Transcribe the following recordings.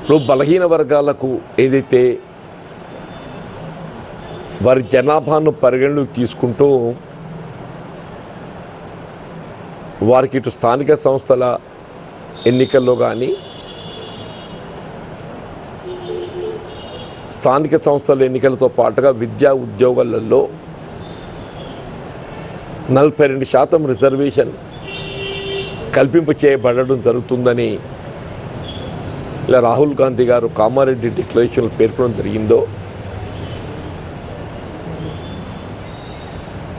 ఇప్పుడు బలహీన వర్గాలకు ఏదైతే వారి జనాభాను పరిగణలోకి తీసుకుంటూ వారికి ఇటు స్థానిక సంస్థల ఎన్నికల్లో కానీ స్థానిక సంస్థల ఎన్నికలతో పాటుగా విద్యా ఉద్యోగాలలో నలభై రెండు శాతం రిజర్వేషన్ కల్పింప చేయబడడం జరుగుతుందని ఇలా రాహుల్ గాంధీ గారు కామారెడ్డి డిక్లరేషన్లు పేర్కొనడం జరిగిందో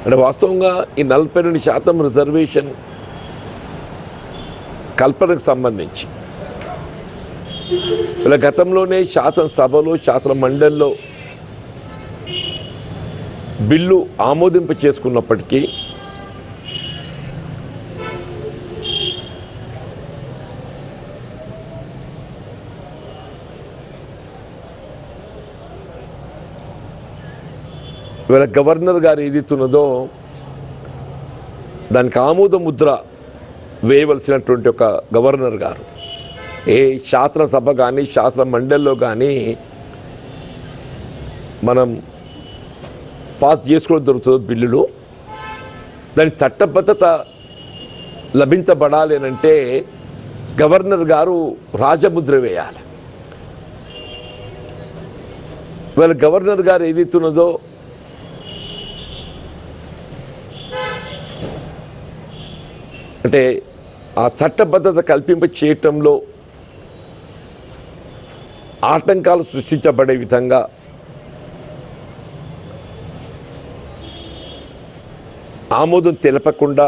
అంటే వాస్తవంగా ఈ నలభై రెండు శాతం రిజర్వేషన్ కల్పనకు సంబంధించి ఇలా గతంలోనే శాసనసభలో శాసన మండలిలో బిల్లు ఆమోదింప చేసుకున్నప్పటికీ ఇవాళ గవర్నర్ గారు ఏదైతున్నదో దానికి ఆమోద ముద్ర వేయవలసినటువంటి ఒక గవర్నర్ గారు ఏ శాస్త్రసభ కానీ శాస్త్ర మండలిలో కానీ మనం పాస్ చేసుకోవడం దొరుకుతుంది బిల్లులు. దాని చట్టబద్ధత లభించబడాలి అంటే గవర్నర్ గారు రాజముద్ర వేయాలి. ఇవాళ గవర్నర్ గారు ఏదైతున్నదో అంటే ఆ చట్టబద్ధత కల్పింప చేయటంలో ఆటంకాలు సృష్టించబడే విధంగా ఆమోదం తెలపకుండా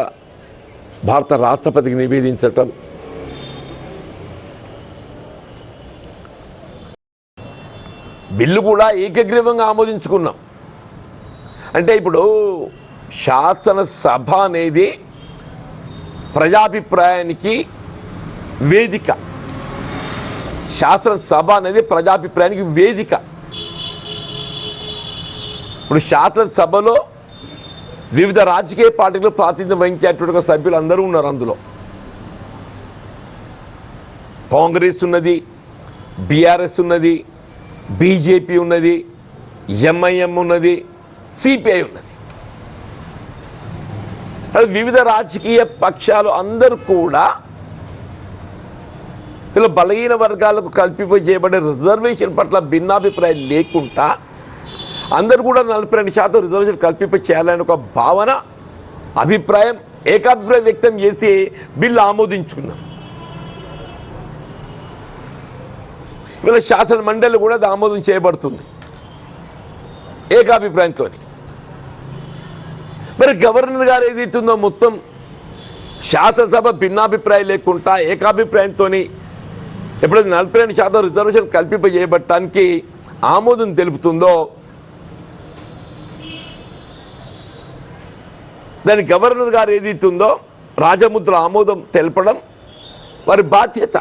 భారత రాష్ట్రపతికి నివేదించటం. బిల్లు కూడా ఏకగ్రీవంగా ఆమోదించుకున్నాం. అంటే ఇప్పుడు శాసనసభ అనేది ప్రజాభిప్రాయానికి వేదిక. శాసనసభ అనేది ప్రజాభిప్రాయానికి వేదిక. ఇప్పుడు శాసనసభలో వివిధ రాజకీయ పార్టీలు ప్రాతినిధ్యం వహించేటువంటి సభ్యులు అందరూ ఉన్నారు అందులో. కాంగ్రెస్ ఉన్నది బీఆర్ఎస్ ఉన్నది బీజేపీ ఉన్నది ఎంఐఎం ఉన్నది సిపిఐ ఉన్నది. వివిధ రాజకీయ పక్షాలు అందరూ కూడా ఇలా బలహీన వర్గాలకు కల్పింప చేయబడే రిజర్వేషన్ పట్ల భిన్నాభిప్రాయం లేకుండా అందరు కూడా నలభై రెండు శాతం రిజర్వేషన్ కల్పింప చేయాలని ఒక భావన అభిప్రాయం ఏకాభిప్రాయం వ్యక్తం చేసి బిల్లు ఆమోదించుకున్నాం వీళ్ళ శాసన మండలి కూడా ఆమోదం చేయబడుతుంది. ఏకాభిప్రాయంతో మరి గవర్నర్ గారు ఏదైతుందో మొత్తం శాసనసభ భిన్నాభిప్రాయం లేకుండా ఏకాభిప్రాయంతో ఎప్పుడైతే నలభై రెండు శాతం రిజర్వేషన్ కల్పింపజేయబట్టడానికి ఆమోదం తెలుపుతుందో దాని గవర్నర్ గారు ఏదైతుందో రాజముద్ర ఆమోదం తెలపడం వారి బాధ్యత.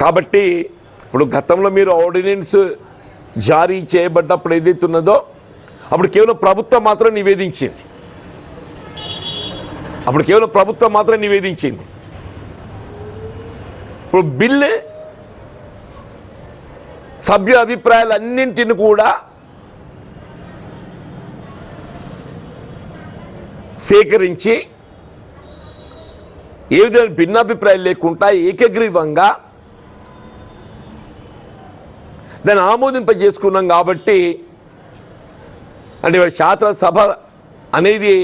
కాబట్టి ఇప్పుడు గతంలో మీరు ఆర్డినెన్స్ జారీ చేయబడ్డప్పుడు ఏదైతే ఉన్నదో అప్పుడు కేవలం ప్రభుత్వం మాత్రం నివేదించింది. అప్పుడు కేవలం ప్రభుత్వం మాత్రం నివేదించింది. ఇప్పుడు బిల్లు సభ్య అభిప్రాయాలన్నింటిని కూడా సేకరించి ఏ విధమైన భిన్నాభిప్రాయాలు లేకుండా ఏకగ్రీవంగా దాన్ని ఆమోదింపజేసుకున్నాం కాబట్టి అంటే శాసనసభ అనేది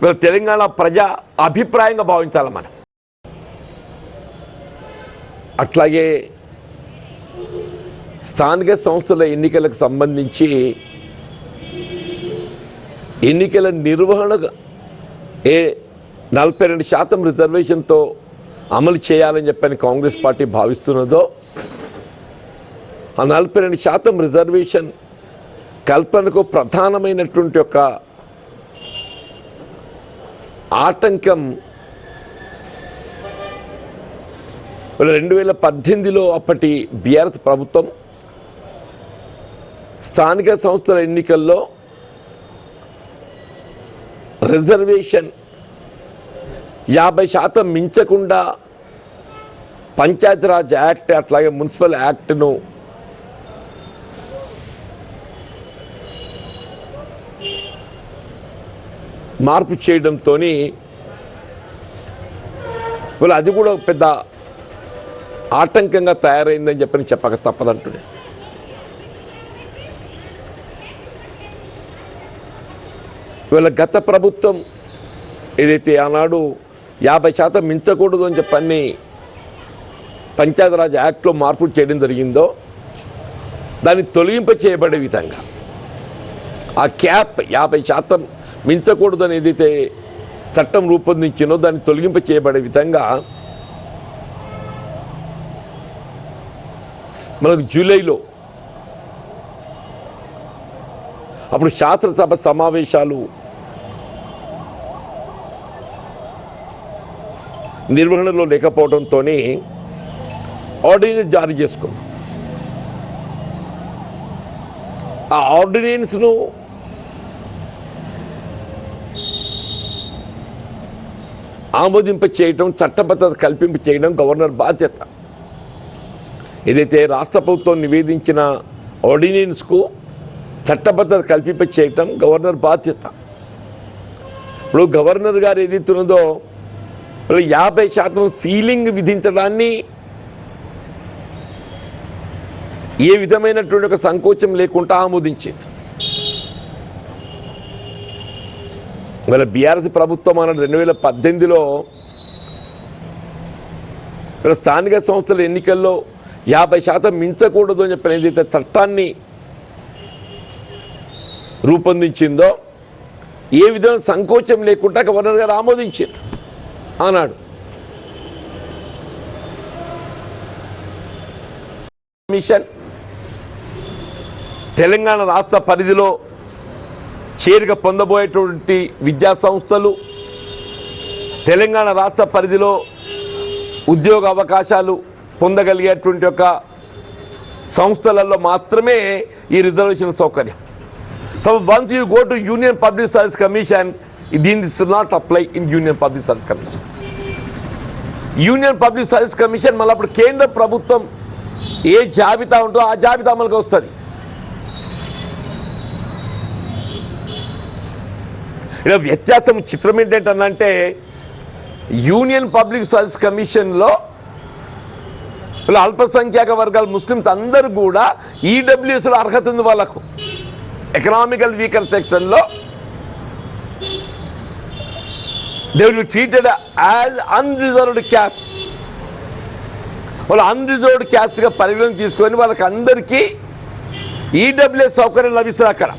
వీళ్ళ తెలంగాణ ప్రజా అభిప్రాయంగా భావించాలి మనం? అట్లాగే స్థానిక సంస్థల ఎన్నికలకు సంబంధించి ఎన్నికల నిర్వహణ ఏ నలభై రెండు శాతం రిజర్వేషన్తో అమలు చేయాలని చెప్పని కాంగ్రెస్ పార్టీ భావిస్తున్నదో ఆ నలభై రెండు శాతం రిజర్వేషన్ కల్పనకు ప్రధానమైనటువంటి ఒక ఆటంకం. రెండు వేల పద్దెనిమిదిలో అప్పటి బీఆర్ఎస్ ప్రభుత్వం స్థానిక సంస్థల ఎన్నికల్లో రిజర్వేషన్ యాభై శాతం మించకుండా పంచాయతీరాజ్ యాక్ట్ అట్లాగే మున్సిపల్ యాక్ట్ను మార్పు చేయడంతో వాళ్ళు అది కూడా పెద్ద ఆటంకంగా తయారైందని చెప్పని చెప్పక తప్పదంటున్నాడు. వీళ్ళ గత ప్రభుత్వం ఏదైతే ఆనాడు యాభై శాతం మించకూడదు అని చెప్పని పంచాయతీరాజ్ యాక్ట్లో మార్పులు చేయడం జరిగిందో దాన్ని తొలగింప చేయబడే విధంగా ఆ క్యాప్ యాభై శాతం మించకూడదు ఏదైతే చట్టం రూపొందించినో దాన్ని తొలగింప చేయబడే విధంగా మనకు జూలైలో అప్పుడు శాస్త్రసభ సమావేశాలు నిర్వహణలో లేకపోవడంతో ఆర్డినెన్స్ జారీ చేసుకున్నాం ఆ ఆర్డినెన్స్ను ఆమోదింప చేయడం చట్టబద్ధత కల్పింప చేయడం గవర్నర్ బాధ్యత. ఏదైతే రాష్ట్ర ప్రభుత్వం నివేదించిన ఆర్డినెన్స్కు చట్టబద్ధత కల్పింప చేయటం గవర్నర్ బాధ్యత. ఇప్పుడు గవర్నర్ గారు ఏదైతున్నదో యాభై శాతం సీలింగ్ విధించడాన్ని ఏ విధమైనటువంటి ఒక సంకోచం లేకుండా ఆమోదించింది. ఇవాళ బీఆర్ఎస్ ప్రభుత్వం అన్నది రెండు వేల పద్దెనిమిదిలో ఇవాళ స్థానిక సంస్థల ఎన్నికల్లో యాభై శాతం మించకూడదు అని చెప్పిన ఏదైతే చట్టాన్ని రూపొందించిందో ఏ విధంగా సంకోచం లేకుండా గవర్నర్ గారు ఆమోదించారు ఆనాడు మిషన్ తెలంగాణ రాష్ట్ర పరిధిలో చేరిక పొందబోయేటువంటి విద్యా సంస్థలు తెలంగాణ రాష్ట్ర పరిధిలో ఉద్యోగ అవకాశాలు పొందగలిగేటువంటి ఒక సంస్థలలో మాత్రమే ఈ రిజర్వేషన్ సౌకర్యం. So once you go to union public service commission దీని is not apply in union public service commission union public service commission మళ్ళీ అప్పుడు కేంద్ర ప్రభుత్వం ఏ జాబితా ఉంటుందో ఆ జాబితా అమలుకి వస్తుంది. ఇక్కడ వ్యత్యాసం చిత్రం ఏంటంటే యూనియన్ పబ్లిక్ సర్వీస్ కమిషన్లో ఇలా అల్పసంఖ్యాక వర్గాల ముస్లిమ్స్ అందరూ కూడా ఈడబ్ల్యూఎస్లో అర్హత ఉంది వాళ్ళకు. ఎకనామికల్ వీకర్ సెక్షన్లో they will treated as unreserved caste. వాళ్ళు అన్రిజర్వ్డ్ క్యాస్ట్గా పరిగణన తీసుకొని వాళ్ళకి అందరికీ ఈడబ్ల్యూఎస్ సౌకర్యం లభిస్తుంది అక్కడ.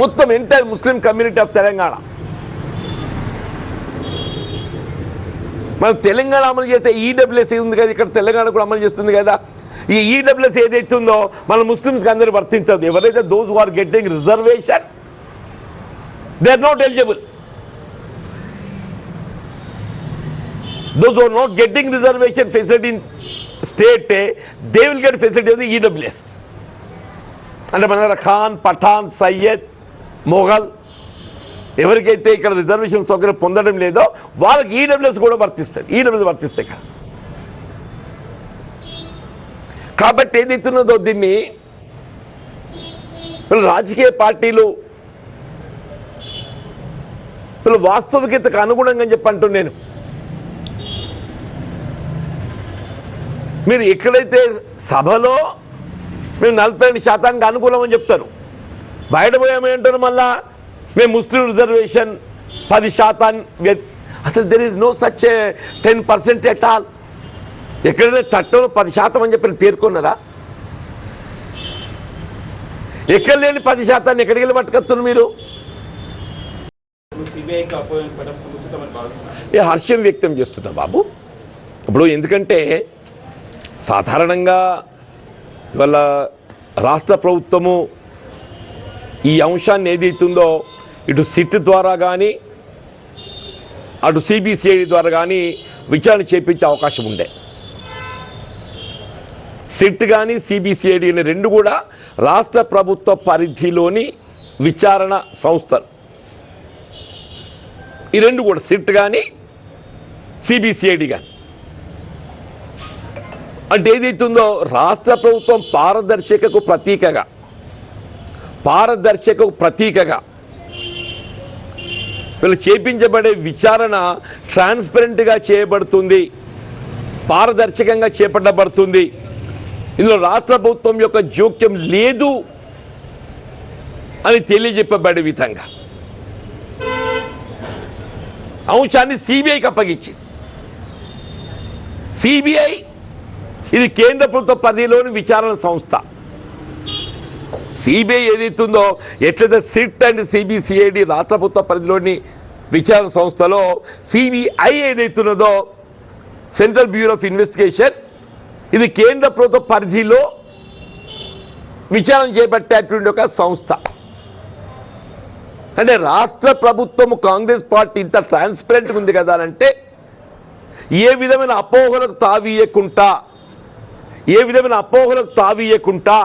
మొత్తం entire Muslim community of Telangana. మనం తెలంగాణ అమలు చేసే ఈడబ్ల్యూఎస్ఏ ఉంది కదా? ఇక్కడ తెలంగాణ కూడా అమలు చేస్తుంది కదా. ఈ ఈడబ్ల్యూఎస్ ఏదైతే ఉందో మన ముస్లిమ్స్కి అందరూ వర్తించదు. ఎవరైతే those are getting reservation they are not eligible those are not getting reservation facility state in state, eh, facility will get అంటే మన ఖాన్ పఠాన్ సయ్యద్ మొఘల్ ఎవరికైతే ఇక్కడ రిజర్వేషన్ సౌకర్యం పొందడం లేదో వాళ్ళకి ఈడబ్ల్యూఎస్ కూడా వర్తిస్తారు ఈడబ్ల్యూఎస్ వర్తిస్తాయి ఇక్కడ. కాబట్టి ఏదైతున్నదో దీన్ని రాజకీయ పార్టీలు వీళ్ళు వాస్తవికతకు అనుగుణంగా చెప్పి అంటున్నాను నేను. మీరు ఎక్కడైతే సభలో మేము నలభై రెండు శాతానికి అనుకూలం అని చెప్తారు. బయట పోయామంటారు మళ్ళా? మేము ముస్లిం రిజర్వేషన్ పది శాతాన్ని అసలు there is no such ten percent at all ఎక్కడైనా చట్టంలో పది శాతం అని చెప్పి పేర్కొన్నారా? ఎక్కడ లేని పది శాతాన్ని ఎక్కడికి వెళ్ళి పట్టుకొస్తున్నారు మీరు? హర్షం వ్యక్తం చేస్తున్నా బాబు. ఇప్పుడు ఎందుకంటే సాధారణంగా ఇవాళ రాష్ట్ర ప్రభుత్వము ఈ అంశాన్ని ఏదైతుందో ఇటు సిట్ ద్వారా కానీ అటు సిబిసిఐడి ద్వారా కానీ విచారణ చేపించే అవకాశం ఉండే. సిట్ కానీ సిబిసిఐడి అనే రెండు కూడా రాష్ట్ర ప్రభుత్వ పరిధిలోని విచారణ సంస్థలు. ఈ రెండు కూడా సిట్ కానీ సిబిసిఐడి కానీ అంటే ఏదైతుందో రాష్ట్ర ప్రభుత్వం పారదర్శకకు ప్రతీకగా పారదర్శక ప్రతీకగా. వీళ్ళు చేపించబడే విచారణ ట్రాన్స్పరెంట్గా చేయబడుతుంది. పారదర్శకంగా చేపట్టబడుతుంది. ఇందులో రాష్ట్ర ప్రభుత్వం యొక్క జోక్యం లేదు అని తెలియజెప్పబడే విధంగా. అంశాన్ని సిబిఐకి అప్పగించింది. సిబిఐ ఇది కేంద్ర ప్రభుత్వ పరిధిలోని విచారణ సంస్థ. సిబిఐ ఏదైతుందో ఎట్లయితే సిట్ అండ్ సిబిసిఐడి రాష్ట్ర ప్రభుత్వ పరిధిలోని విచారణ సంస్థలో సిబిఐ ఏదైతున్నదో సెంట్రల్ బ్యూరో ఆఫ్ ఇన్వెస్టిగేషన్ ఇది కేంద్ర ప్రభుత్వ పరిధిలో విచారణ చేపట్టేటువంటి ఒక సంస్థ. అంటే రాష్ట్ర ప్రభుత్వము కాంగ్రెస్ పార్టీ ఇంత ట్రాన్స్పరెంట్గా ఉంది కదా అని అంటే ఏ విధమైన అపోహలకు తావీయకుండా ఏ విధమైన అపోహలకు తావీయకుండా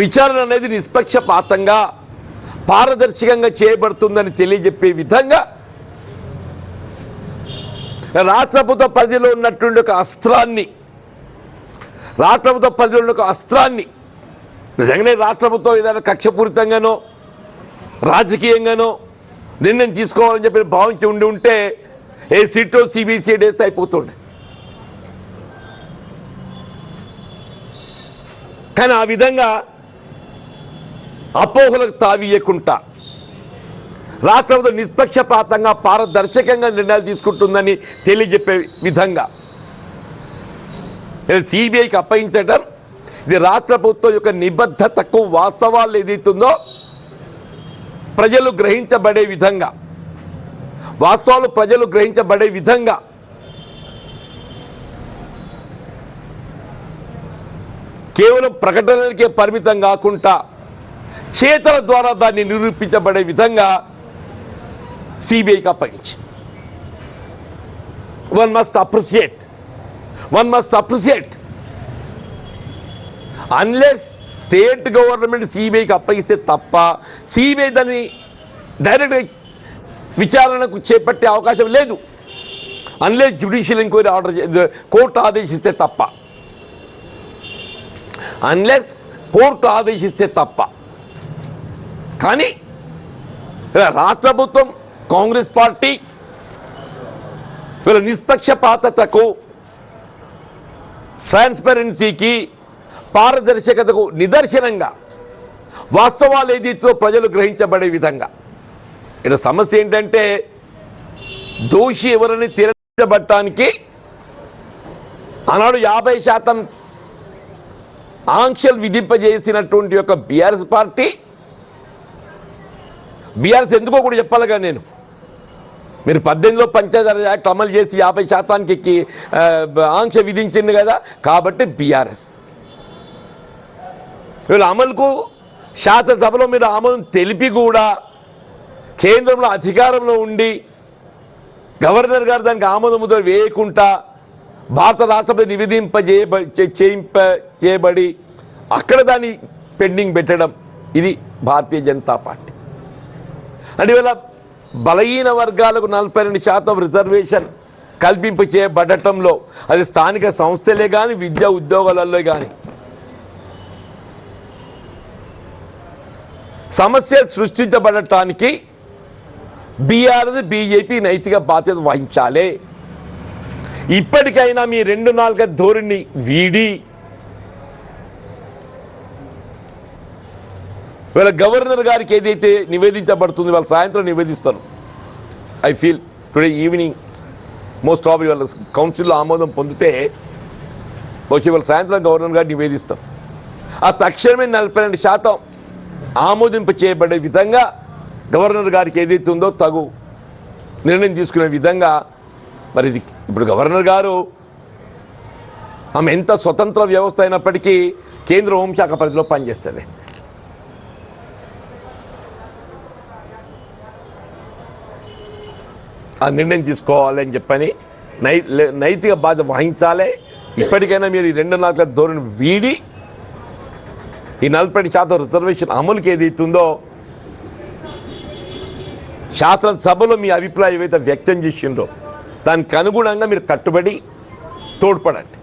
విచారణ అనేది నిష్పక్షపాతంగా పారదర్శకంగా చేయబడుతుందని తెలియజెప్పే విధంగా రాష్ట్ర పరిధిలో ఉన్నటువంటి ఒక అస్త్రాన్ని రాష్ట్ర పరిధిలో ఉన్న ఒక అస్త్రాన్ని నిజంగానే రాష్ట్ర ప్రభుత్వం ఏదైనా కక్షపూరితంగానో రాజకీయంగానో నిర్ణయం తీసుకోవాలని చెప్పి భావించి ఉండి ఉంటే ఏ సిటో సిబిసిఐ డేస్తే అయిపోతుండే. కానీ ఆ విధంగా అపోహలకు తావీయకుండా రాష్ట్ర ప్రభుత్వం నిష్పక్షపాతంగా పారదర్శకంగా నిర్ణయాలు తీసుకుంటుందని తెలియజెప్పే విధంగా. సిబిఐకి అప్పగించడం ఇది రాష్ట్ర ప్రభుత్వం యొక్క నిబద్ధతకు వాస్తవాలు ఏదైతుందో ప్రజలు గ్రహించబడే విధంగా. వాస్తవాలు ప్రజలు గ్రహించబడే విధంగా. కేవలం ప్రకటనలకే పరిమితం కాకుండా చేతల ద్వారా దాన్ని నిరూపించబడే విధంగా సిబిఐకి అప్పగించి one must appreciate one must appreciate unless state government సిబిఐకి అప్పగిస్తే తప్ప సిబిఐ దాన్ని డైరెక్ట్గా విచారణకు చేపట్టే అవకాశం లేదు. Unless judicial enquiry order court ఆదేశిస్తే తప్ప. అన్లెస్ కోర్టు ఆదేశిస్తే తప్ప. కానీ ఇలా రాష్ట్ర ప్రభుత్వం కాంగ్రెస్ పార్టీ వీళ్ళ నిష్పక్షపాతతకు ట్రాన్స్పరెన్సీకి పారదర్శకతకు నిదర్శనంగా వాస్తవాలు ఏదితో ప్రజలు గ్రహించబడే విధంగా. ఇక్కడ సమస్య ఏంటంటే దోషి ఎవరిని తిరగబట్టడానికి ఆనాడు యాభై శాతం ఆంక్షలు విధింపజేసినటువంటి యొక్క బీఆర్ఎస్ పార్టీ బీఆర్ఎస్ ఎందుకో కూడా చెప్పాలిగా నేను. మీరు పద్దెనిమిదిలో పంచాయతీ యాక్ట్ అమలు చేసి యాభై శాతానికి ఎక్కి, ఆంక్ష విధించింది కదా కాబట్టి బీఆర్ఎస్. వీళ్ళు అమలుకు శాసనసభలో మీరు ఆమోదం తెలిపి కూడా కేంద్రంలో అధికారంలో ఉండి గవర్నర్ గారు దానికి ఆమోద ముద్ర వేయకుండా భారత రాష్ట్రపతి నివేదింపజేయబ చేయింప చేయబడి అక్కడ దాన్ని పెండింగ్ పెట్టడం ఇది భారతీయ జనతా పార్టీ. అంటే ఇవాళ బలహీన వర్గాలకు నలభై రెండు శాతం రిజర్వేషన్ కల్పింప చేయబడటంలో అది స్థానిక సంస్థలే కానీ విద్యా ఉద్యోగాలలో కానీ సమస్య సృష్టించబడటానికి బీఆర్ఎస్ బీజేపీ నైతిక బాధ్యత వహించాలి. ఇప్పటికైనా మీ రెండు నాలుగ ధోరణి వీడి. వీళ్ళ గవర్నర్ గారికి ఏదైతే నివేదించబడుతుంది వాళ్ళ సాయంత్రం నివేదిస్తారు. I feel today evening most of వాళ్ళ కౌన్సిల్లో ఆమోదం పొందితే బహుశా వాళ్ళ సాయంత్రం గవర్నర్ గారు నివేదిస్తారు. ఆ తక్షణమే నలభై రెండు శాతం ఆమోదింప చేయబడే విధంగా గవర్నర్ గారికి ఏదైతే ఉందో తగు నిర్ణయం తీసుకునే విధంగా మరి ఇది ఇప్పుడు గవర్నర్ గారు ఆమె ఎంత స్వతంత్ర వ్యవస్థ అయినప్పటికీ కేంద్ర హోంశాఖ పరిధిలో పనిచేస్తుంది ఆ నిర్ణయం తీసుకోవాలి అని చెప్పని నై నైతిక బాధ్యత వహించాలి. ఇప్పటికైనా మీరు ఈ రెండు నాలుగు ధోరణి వీడి ఈ నలభై శాతం రిజర్వేషన్ అమలుకి ఏదైతుందో శాసనసభలో మీ అభిప్రాయం ఏవైతే వ్యక్తం చేసిండ్రో దానికి అనుగుణంగా మీరు కట్టుబడి తోడ్పడండి.